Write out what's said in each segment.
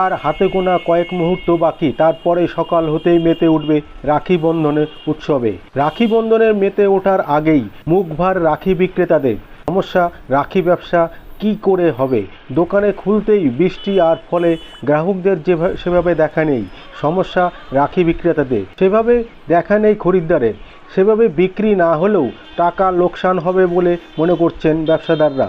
আর হাতে গোনা কয়েক মুহূর্ত বাকি, তারপরে সকাল হতেই মেতে উঠবে রাখি বন্ধনের উৎসবে। রাখি বন্ধনের মেতে ওঠার আগেই মুখভার রাখি বিক্রেতাদের। সমস্যা, রাখি ব্যবসা কি করে হবে? দোকানে খুলতেই বৃষ্টি আর ফলে গ্রাহকদের যেভাবে সেভাবে দেখা নেই। সমস্যা, রাখি বিক্রেতাদের। সেভাবে দেখা নেই খরিদ্দারের। সেভাবে বিক্রি না হলেও টাকা লোকসান হবে বলে মনে করছেন ব্যবসাদাররা।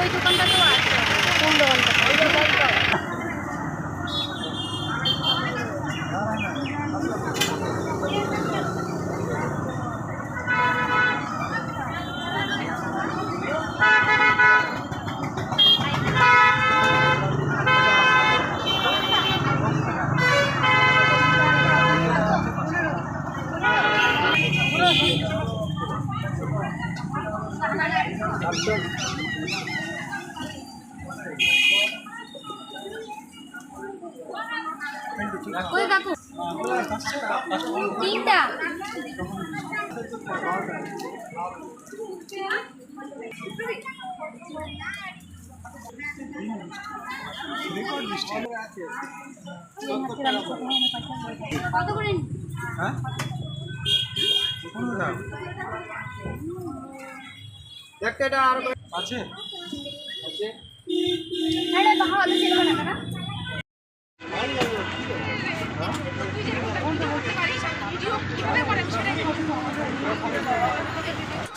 ওই দিক ওই দোকানটাতেও আছে কোন দোকানটা ওই কাকু তিনটা। কত করে হ্যাঁ? আছে আরে বাবা ওদের ছিল না কাকা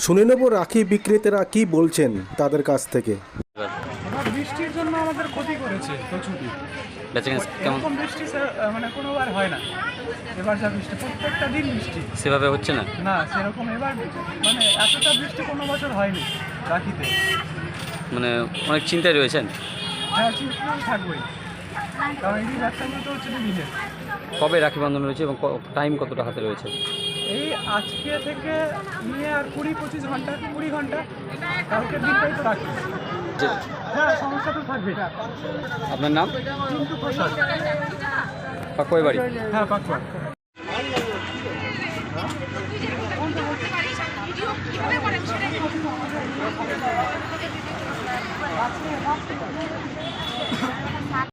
শুনে নেব রাখি বিক্রেতারা কি বলছেন তাদের কাছ থেকে। বৃষ্টির জন্য আমাদের ক্ষতি করেছে প্রচুরই। এরকম বৃষ্টি মানে কোনোবার হয় না। এবার যা বৃষ্টি প্রত্যেকটা দিন বৃষ্টি। সেভাবে হচ্ছে না? না সেরকম এবার মানে এতটা বৃষ্টি কোনো বছর হয়নি রাখিতে। মানে অনেক চিন্তায় রয়েছেন? হ্যাঁ চিন্তা থাকবেই। কারণ এই ব্যবসাগুলো তো হচ্ছে দিনের কবে রাখি বন্ধন রয়েছে এবং টাইম কতটা হাতে রয়েছে? এই আজকে থেকে নিয়ে আর কুড়ি পঁচিশ ঘণ্টা কুড়ি ঘণ্টা। কালকের দিনটাই তো রাখি। হ্যাঁ সমস্যা তো থাকবেই আপনার নাম? পাকুয়াই বাড়ি। হ্যাঁ পাকুয়া